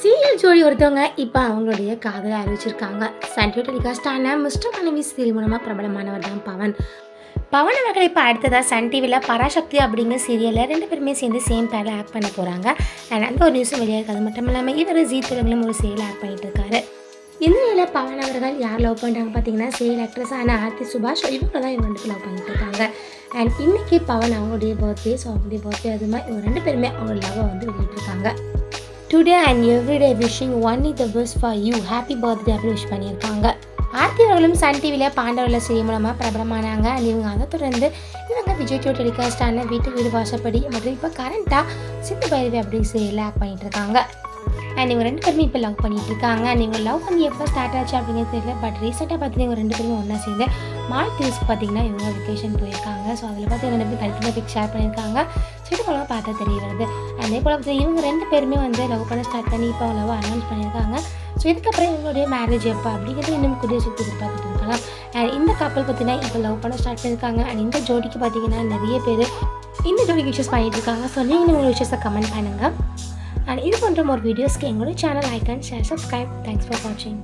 Serial ஜோடி ஒருத்தவங்க இப்போ அவங்களுடைய காதலை அறிவிச்சிருக்காங்க. சன் டெலிகாஸ்டான மிஸ்டர் மனைவி சீரியல் மூலமாக பிரபலமானவர் தான் பவன். பவன் அவர்கள் இப்போ அடுத்ததாக சன் டிவியில் பராசக்தி அப்படிங்கிற சீரியலில் ரெண்டு பேருமே சேர்ந்து சேம் பேரில் ஆக்ட் பண்ண போகிறாங்க அண்ட் அந்த ஒரு நியூஸும் வெளியாக அது மட்டும் இல்லாமல் இவர் ஜீ தெலுங்குலும் ஒரு சீரியல் ஆக்ட் பண்ணிட்டு இருக்காரு. இந்த நிலையில் பவன் அவர்கள் யார் லவ் பண்ணுறாங்க பார்த்தீங்கன்னா சீரியல் ஆக்ட்ரஸ் ஆன ஆர்த்தி சுபாஷ் இவங்க தான் இவங்க ரெண்டு லவ் பண்ணிட்டு இருக்காங்க. அண்ட் இன்னைக்கு பவன் அவங்களுடைய பர்த்டே ஸோ அவங்களுடைய பர்த்டே அது மாதிரி இவங்க ரெண்டு பேருமே அவங்க லவ்வை வந்து வெளியிட்டிருக்காங்க. Today and everyday wishing only the best for you happy birthday அப்படின்னு விஷ் பண்ணியிருக்காங்க. ஆர்த்தி அவர்களும் சன் டிவியில் பாண்டவர்கள் செய்ய மூலமாக பிரபலமானாங்க. அண்ட் இவங்க அதை தொடர்ந்து இவங்க விஜய் டூ டெலிகாஸ்டான வீட்டு வீடு வாசப்படி மற்றும் இப்போ கரண்ட்டாக சிந்து பைரவி அப்படின்னு சொல்லி ஆக்ட் பண்ணிட்டு இருக்காங்க அண்ட் இவங்க ரெண்டு பேருமே இப்போ லவ் பண்ணிட்டு இருக்காங்க அண்ட் இவங்க லவ் பண்ணி எப்போ ஸ்டார்ட் ஆச்சு அப்படிங்கிறது தெரியல. பட் ரீசெண்டாக பார்த்தீங்கன்னா இவங்க ரெண்டு பேரும் ஒன்றா சேர்ந்து மால்தீவ்ஸ்க்கு பார்த்தீங்கன்னா இவங்க வெக்கேஷன் போயிருக்காங்க. ஸோ அதில் பார்த்து ரெண்டு பேரும் கல்பனா பிக் ஷேர் பண்ணியிருக்காங்க. ஸோ இது பார்த்தா தெரிகிறது அதே போல் இவங்க ரெண்டு பேருமே வந்து லவ் பண்ண ஸ்டார்ட் பண்ணி இப்போ லவ் அனௌன்ஸ் பண்ணியிருக்காங்க. ஸோ இதுக்கப்புறம் இவங்களுடைய மேரேஜ் எப்போ அப்படிங்கிறது இன்னும் கூடிய சுற்றி எதிர்பார்த்துட்டு இருக்கலாம். அண்ட் இந்த கப்பல் பார்த்தீங்கன்னா இப்போ லவ் பண்ண ஸ்டார்ட் பண்ணியிருக்காங்க. அண்ட் இந்த ஜோடிக்கு பார்த்தீங்கன்னா நிறைய பேர் இந்த ஜோடிக்கு விஷஸ் பண்ணிட்டு இருக்காங்க. ஸோ நீங்கள் உங்கள் விஷயத்தை கமெண்ட் பண்ணுங்கள் அண்ட் இது போன்ற ஒரு வீடியோஸ்க்கு எங்களோட channel like and share subscribe thanks for வாட்சிங்